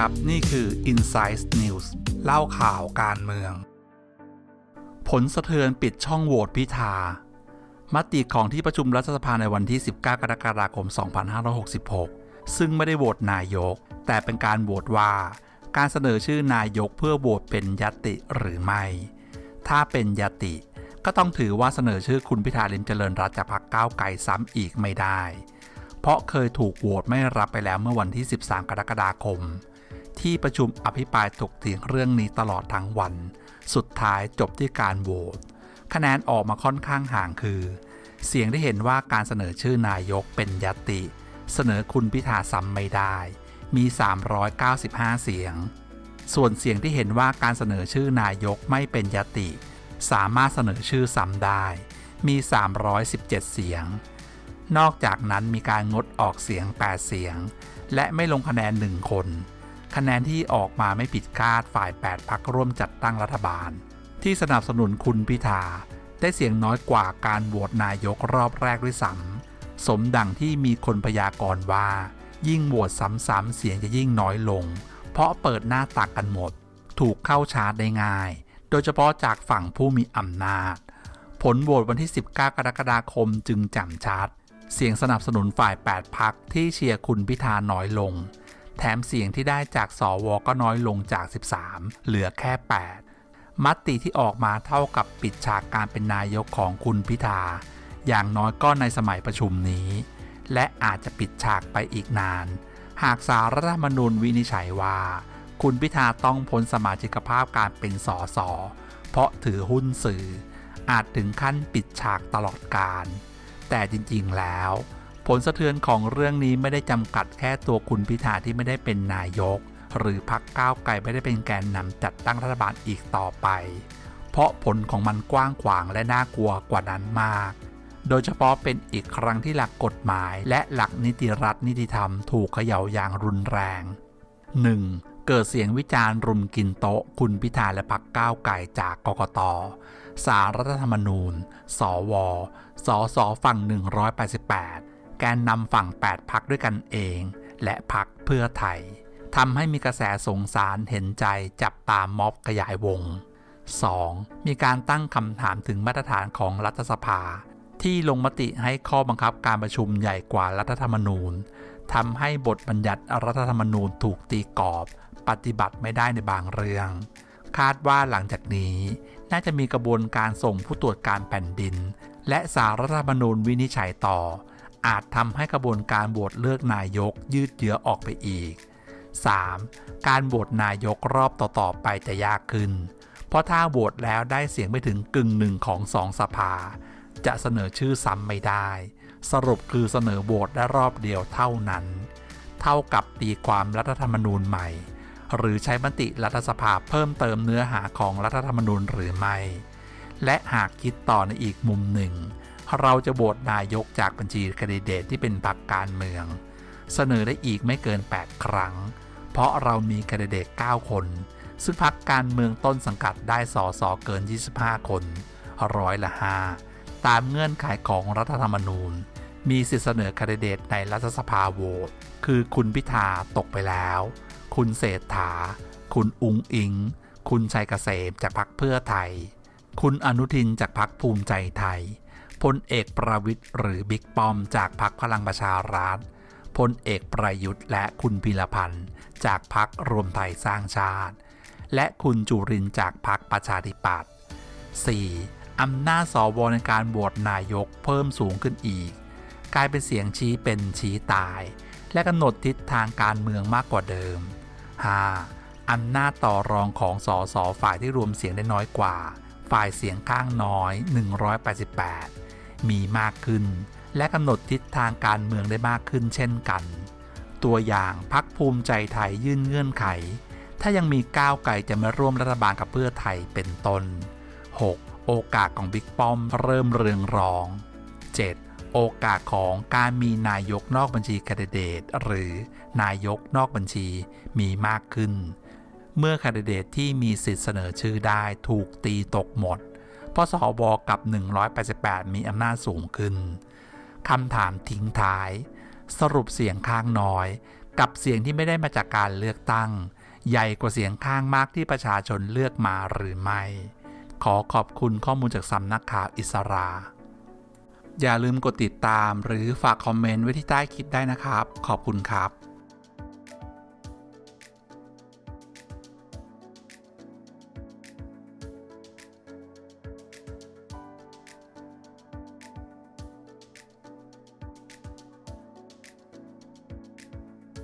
ครับ นี่คือ Insight News เล่าข่าวการเมือง ผลสะเทือนปิดช่องโหวตพิธามติของที่ประชุมรัฐสภาในวันที่ 19 กรกฎาคม 2566 ซึ่งไม่ได้โหวตนายก แต่เป็นการโหวตว่า การเสนอชื่อนายกเพื่อโหวตเป็นยติหรือไม่ ถ้าเป็นยติก็ต้องถือว่าเสนอชื่อคุณพิธาลิมเจริญรัตจากพรรคก้าวไกลซ้ำอีกไม่ได้ เพราะเคยถูกโหวตไม่รับไปแล้วเมื่อวันที่ 13 กรกฎาคม ที่ประชุมอภิปรายถกเถียงเรื่องนี้ตลอดทั้งวัน สุดท้ายจบที่การโหวต คะแนนออกมาค่อนข้างห่างคือ เสียงที่เห็นว่าการเสนอชื่อนายกเป็นยติ เสนอคุณพิธาซ้ำไม่ได้ มี 395 เสียง ส่วนเสียงที่เห็นว่าการเสนอชื่อนายกไม่เป็นยติ สามารถเสนอชื่อซ้ำได้ มี 317 เสียง นอกจากนั้นมีการงดออกเสียง 8 เสียง และไม่ลงคะแนน 1 คน คะแนนที่ออกมาไม่ผิดคาดฝ่าย 8พักร่วมจัดตั้งรัฐบาล ที่สนับสนุนคุณพิธา ได้เสียงน้อยกว่าการโหวตนายกรอบแรกด้วยซ้ำสมดังที่มีคนพยากรณ์ว่า ยิ่งโหวตซ้ำๆเสียงจะยิ่งน้อยลง เพราะเปิดหน้าตักกันหมด ถูกเข้าชาร์จได้ง่าย โดยเฉพาะจากฝั่งผู้มีอำนาจ ผลโหวตวันที่ 19 กรกฎาคมจึงแจ่มชัด เสียงสนับสนุนฝ่าย 8พักที่เชียร์คุณพิธาน้อยลง แถมเสียงที่ได้จากสวก็น้อยลงจาก 13 เหลือแค่ 8 มติที่ออกมาเท่ากับปิดฉากการเป็นนายกของคุณพิธา อย่างน้อยก็ในสมัยประชุมนี้ และอาจจะปิดฉากไปอีกนาน หากสารรัฐธรรมนูญวินิจฉัยว่า คุณพิธาต้องพ้นสมาชิกภาพการเป็นสสเพราะถือหุ้นสื่อ อาจถึงขั้นปิดฉากตลอดการ แต่จริงๆแล้ว ผลสะเทือนของเรื่องนี้ไม่ได้จำกัดแค่ตัวคุณพิธาที่ไม่ได้เป็นนายก หรือพักก้าวไกลไม่ได้เป็นแกนนำจัดตั้งรัฐบาลอีกต่อไป เพราะผลของมันกว้างขวางและน่ากลัวกว่านั้นมาก โดยเฉพาะเป็นอีกครั้งที่หลักกฎหมายและหลักนิติรัฐนิติธรรมถูกเขย่าอย่างรุนแรง 1. เกิดเสียงวิจารณ์รุมกินโต๊ะ คุณพิธาและพักก้าวไกลจากกกต สารรัฐธรรมนูญ สว สสฝั่ง 188 แกนนำฝั่ง 8พักด้วยกันเอง และพักเพื่อไทยทำให้มีกระแสสงสารเห็นใจจับตามม็อบขยายวง 2. มีการตั้งคำถามถึงมาตรฐานของรัฐสภา ที่ลงมติให้ข้อบังคับการประชุมใหญ่กว่ารัฐธรรมนูญทำให้บทบัญญัติรัฐธรรมนูญถูกตีกรอบ ปฏิบัติไม่ได้ในบางเรื่อง คาดว่าหลังจากนี้ น่าจะมีกระบวนการส่งผู้ตรวจการแผ่นดิน และสารรัฐธรรมนูญวินิจฉัยต่อ อาจทำให้กระบวนการโหวตเลือกนายกยืดเยื้อออกไปอีก 3. การโหวตนายกรอบต่อๆไปจะยากขึ้น เพราะถ้าโหวตแล้วได้เสียงไม่ถึงกึ่งหนึ่งของสองสภา จะเสนอชื่อซ้ำไม่ได้ สรุปคือเสนอโหวตได้รอบเดียวเท่านั้น เท่ากับตีความรัฐธรรมนูญใหม่ หรือใช้มติรัฐสภาเพิ่มเติมเนื้อหาของรัฐธรรมนูญหรือไม่ และหากคิดต่อในอีกมุมหนึ่ง เราจะโหวตนายกจากบัญชีแคนดิเดตที่เป็นพรรคการเมือง เสนอได้อีกไม่เกิน 8 ครั้ง เพราะเรามีแคนดิเดต 9 คน ซึ่งพรรคการเมืองต้นสังกัดได้สอสอเกิน 25 คนร้อยละ5ตามเงื่อนไขของรัฐธรรมนูญ มีสิทธิเสนอแคนดิเดตในรัฐสภาโหวตคือคุณพิธาตกไปแล้ว คุณเศรษฐา คุณอุงอิง คุณชัยเกษมจากพรรคเพื่อไทย คุณอนุทินจากพรรคภูมิใจไทย พลเอกประวิทย์หรือบิ๊กป้อมจากพรรคพลังประชารัฐพลเอกประยุทธ์และคุณพิรพันธ์จากพรรครวมไทยสร้างชาติ และคุณจุรินจากพรรคประชาธิปัตย์ 4. อำนาจสวในการโหวตนายกเพิ่มสูงขึ้นอีก กลายเป็นเสียงชี้เป็นชี้ตาย และกำหนดทิศทางการเมืองมากกว่าเดิม 5. อำนาจต่อรองของสสฝ่ายที่รวมเสียงได้น้อยกว่า ฝ่ายเสียงข้างน้อย 188 มีมากขึ้น และกำหนดทิศทางการเมืองได้มากขึ้นเช่นกัน ตัวอย่างพักภูมิใจไทยยื่นเงื่อนไข ถ้ายังมีก้าวไกลจะมาร่วมรัฐบาลกับเพื่อไทยเป็นต้น 6. โอกาสของบิ๊กป้อมเริ่มเรืองรอง 7. โอกาสของการมีนายกนอกบัญชีคนดิเดต หรือนายกนอกบัญชีมีมากขึ้น เมื่อคนดิเดตที่มีสิทธิ์เสนอชื่อได้ถูกตีตกหมด เพราะสวกับ 188 มีอำนาจสูงขึ้นคำถามทิ้งท้าย สรุปเสียงข้างน้อย กับเสียงที่ไม่ได้มาจากการเลือกตั้ง ใหญ่กว่าเสียงข้างมากที่ประชาชนเลือกมาหรือไม่ ขอขอบคุณข้อมูลจากสำนักข่าวอิสราอย่าลืมกดติดตามหรือฝากคอมเมนต์ไว้ที่ใต้คลิปได้นะครับ ขอบคุณครับ